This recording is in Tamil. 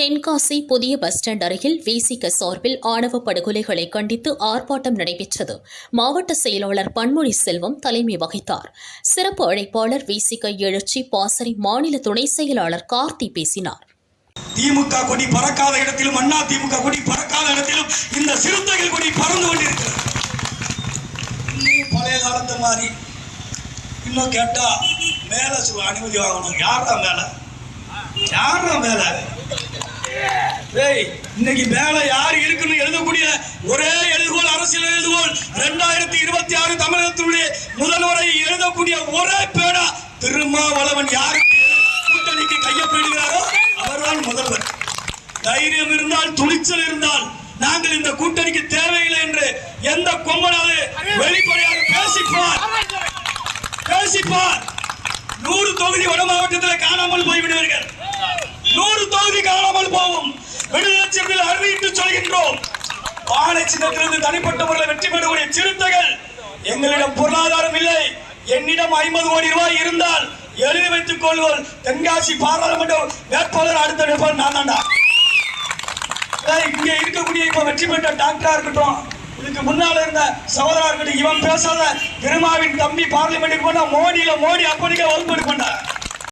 தென்காசி புதிய பஸ் ஸ்டாண்ட் அருகில் விசிக சார்பில் ஆணவ படுகொலைகளை கண்டித்து ஆர்ப்பாட்டம் நடைபெற்றது. மாவட்ட செயலாளர் பன்மொழி செல்வம் தலைமை வகித்தார். சிறப்பு அழைப்பாளர் விசிக எழுச்சி பாசறை மாநில துணை செயலாளர் கார்த்தி பேசினார். திமுக கொடி பறக்காத இடத்திலும் அண்ணா திமுக கொடி பறக்காத இடத்திலும் இந்த சிறுத்தைகள் கொடி பறந்து கொண்டிருக்கிறது. பழைய காலத்து மாதிரி இன்னும் கேட்டா மேல அனுமதி வாங்கணும். யாரா மேல? யாரா மேல? இன்னைக்கு மேல யார் இருக்குன்னு எழுதக்கூடிய ஒரே எழுதுகோள் அரசியல் எழுதுகோள். ரெண்டாயிரத்தி இருபத்தி ஆறு தமிழகத்தினுடைய முதல்வரை எழுதக்கூடிய ஒரே பேடா திருமாவளவன் யாருக்கு? கூட்டணிக்கு கையப்படுகிறாரோ அவர்தான் முதல்வர். தைரியம் இருந்தால் துணிச்சல் இருந்தால் நாங்கள் இந்த கூட்டணிக்கு தேவையில்லை என்று எந்த கொம்பனாவது வெளிப்படையாக பேசிப்பார். பேசிப்பார். நூறு தொகுதி வட மாவட்டத்தில் வாழை சின்னத்திலிருந்து முறையில் வெற்றி பெறக்கூடிய சிறுத்தைகள் எங்களிடம் பொருளாதாரம் இல்லை. என்னிடம் ஐம்பது கோடி ரூபாய் இருந்தால் எழுதி வைத்துக் கொள்வோம் தென்காசி பாராளுமன்ற வேட்பாளர் அடுத்த வேட்பாளர் நான் தாண்டா இங்கே இருக்கக்கூடிய இப்ப வெற்றி பெற்ற டாக்டரா இருக்கட்டும் இதுக்கு முன்னால இருந்த சகோதரா இருக்கட்டும் இவன் பேசாத திருமாவின் தம்பி பார்லிமெண்ட்டுக்கு போனா மோடியில மோடி அப்படிங்க வகுப்பு எடுக்கொண்டார்